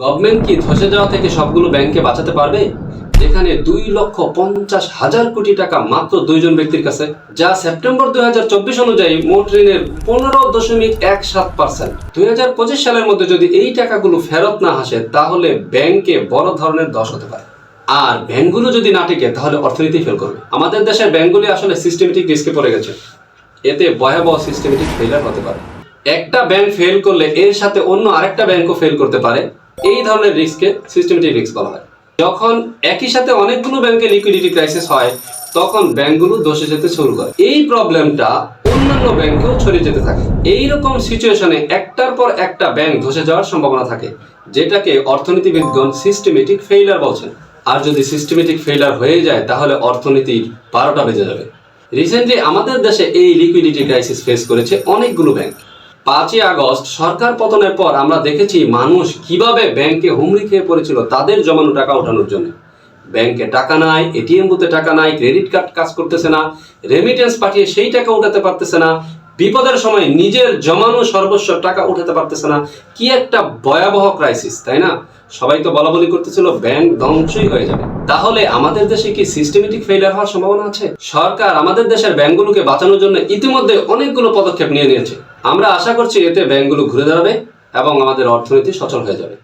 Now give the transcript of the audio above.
Government কি ধসে যাওয়া থেকে সবগুলো ব্যাংকে বাঁচাতে পারবে? যেখানে দুই লক্ষ পঞ্চাশ হাজার কোটি টাকা মাত্র দুইজন ব্যক্তির কাছে, যা সেপ্টেম্বর দুই হাজার চব্বিশ অনুযায়ী মোট ঋণের পনেরো দশমিক এক সাত পার্সেন্ট। দুই হাজার পঁচিশ সালের মধ্যে যদি এই টাকাগুলো ফেরত না আসে, তাহলে ব্যাংকে বড় ধরনের ধস হতে পারে। আর ব্যাংকগুলো যদি না টিকে, তাহলে অর্থনীতি ফেল করবে। আমাদের দেশের ব্যাংকগুলি আসলে সিস্টেমেটিক রিস্কে পড়ে গেছে। এতে ভয়াবহ সিস্টেমেটিক ফেলার হতে পারে। একটা ব্যাংক ফেল করলে এর সাথে অন্য আরেকটা ব্যাংকও ফেল করতে পারে। এই ধরনের রিস্ককে সিস্টেমেটিক রিস্ক বলা হয়। যখন একই সাথে অনেকগুলো ব্যাংকে লিকুইডিটি ক্রাইসিস হয়, তখন ব্যাংকগুলো দোষে যেতে শুরু করে। এই প্রবলেমটা অন্যান্য ব্যাংকেও ছড়িয়ে যেতে থাকে। এই রকম সিচুয়েশনে একটার পর একটা ব্যাংক ধসে যাওয়ার সম্ভাবনা থাকে, যেটাকে অর্থনীতিবিদগণ সিস্টেমেটিক ফেইলার বলছেন। আর যদি সিস্টেমেটিক ফেইলার হয়ে যায়, তাহলে অর্থনীতির বারোটা বেজে যাবে। রিসেন্টলি আমাদের দেশে এই লিকুইডিটি ক্রাইসিস ফেস করেছে অনেকগুলো ব্যাংক পাঁচই আগস্ট সরকার পতনের পর আমরা দেখেছি মানুষ কীভাবে ব্যাংকে হুমড়ি খেয়ে পড়েছিল তাদের জমানো টাকা ওঠানোর জন্য। ব্যাংকে টাকা নাই, এটিএম বুথে টাকা নাই, ক্রেডিট কার্ড কাজ করতেছে না রেমিটেন্স পাঠিয়ে সেই টাকা উঠাতে পারতেছে না বিপদের সময় নিজের জমানো সর্বস্ব টাকা উঠাতে পারতেছে না। কি একটা ভয়াবহ ক্রাইসিস তাই না? সবাই তো বলা বলি করতেছিল ব্যাংক ধ্বংসই হয়ে যাবে। তাহলে আমাদের দেশে কি সিস্টেমেটিক ফেলিয়ার হওয়ার সম্ভাবনা আছে? সরকার আমাদের দেশের ব্যাংকগুলোকে বাঁচানোর জন্য ইতিমধ্যে অনেকগুলো পদক্ষেপ নিয়ে নিয়েছে। আমরা আশা করছি এতে ব্যাংকগুলো ঘুরে দাঁড়াবে এবং আমাদের অর্থনীতি সচল হয়ে যাবে।